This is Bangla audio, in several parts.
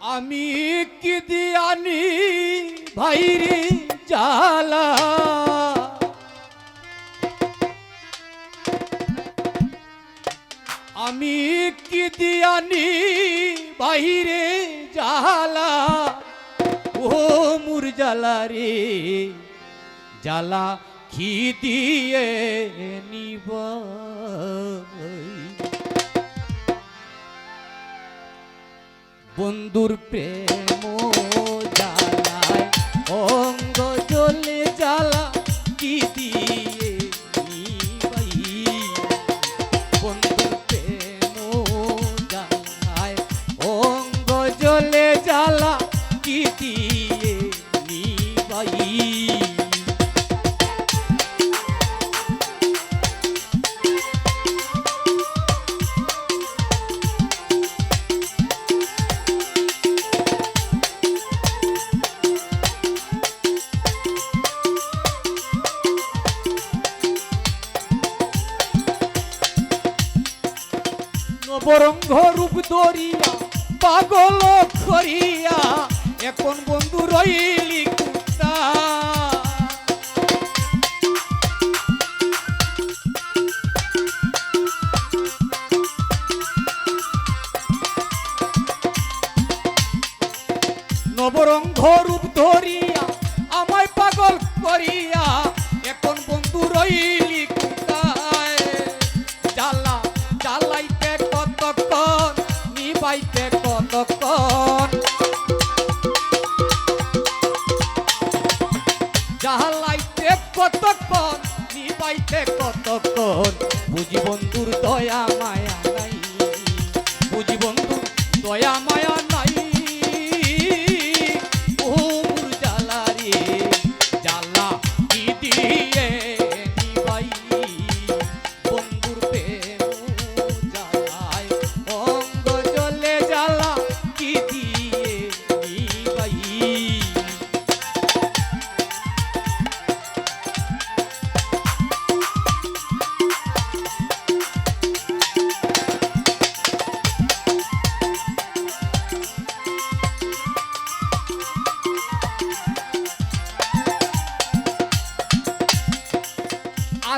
আমি কি দিয়ানি ভাইরে জালা আমি কি দিয়ানি বাহিরে জালা ও মুর জালা রে জালা কি দিয়ে নিব? বন্ধুর প্রেম জানায় অঙ্গ নবরঙ্গ রূপ ধরিয়া পাগল করিয়া এখন বন্ধু রইলি কুত্তা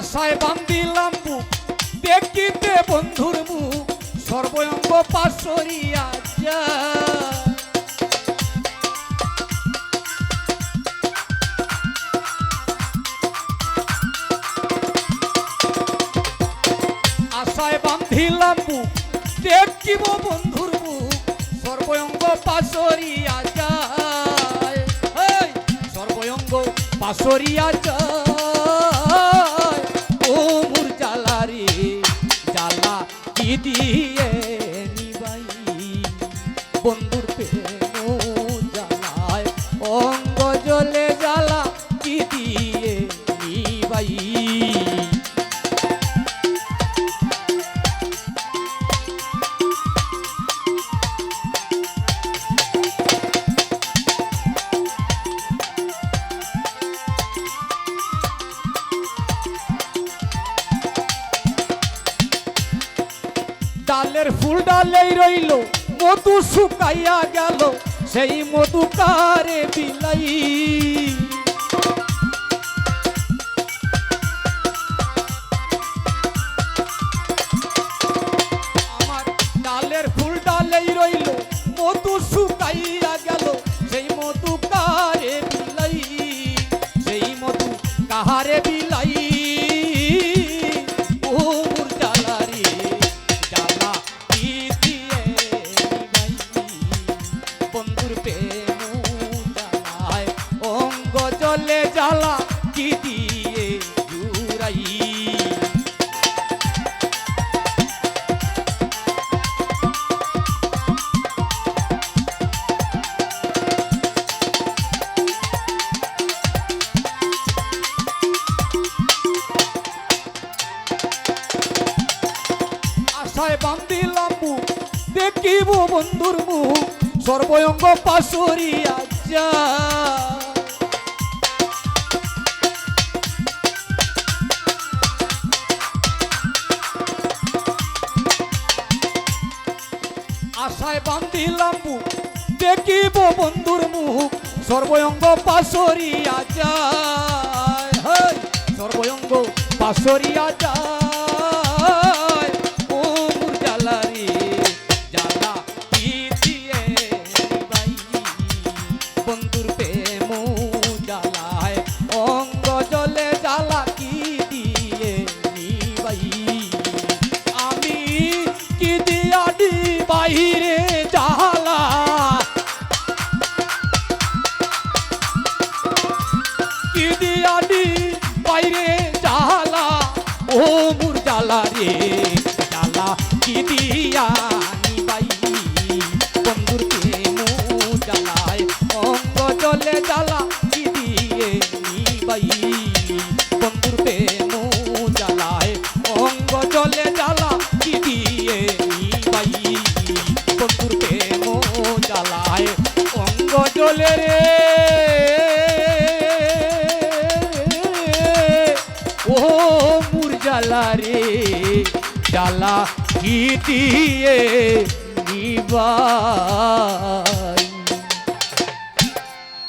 আশায় বান্দিলাম বুক। দেখিতে বন্ধুর মুখ সর্বঙ্গ পাশরিয়া যা। আশায় বান্ধিলাম বুক, দেখিব বন্ধুর মুখ সর্বঙ্গ পাশরিয়া যায়। সর্বঙ্গ পাশরিয়া যায়। ডালের ফুল ডালেই রইল মধু শুকাইয়া গেল সেই মধু কারে বিলাই। জলে জ্বালা কি দিয়ে জুড়াই আশায় বান্দিলাম দেখিব বন্ধুর মুখ সর্বঙ্গ পাশরিয়া যা আশায় বান্ধিলাম। বুক দেখিব বন্ধুর মুখ সর্বঙ্গ পাশরিয়া যায়। সর্বঙ্গ পাশরিয়া যায়। জ্বালা রে, জ্বালা কি দিয়া নিবাই? বন্ধুর প্রেম জ্বালায়, অঙ্গ জলে জ্বালা কি দিয়ে নিবাই? বন্ধুর প্রেম জ্বালায়, অঙ্গ জলে জ্বালা কি দিয়ে নিবাই? বন্ধুর প্রেম জ্বালায়, অঙ্গ জলে রে। মুর জ্বালা রে জ্বালা কি দিয়ে নিবা?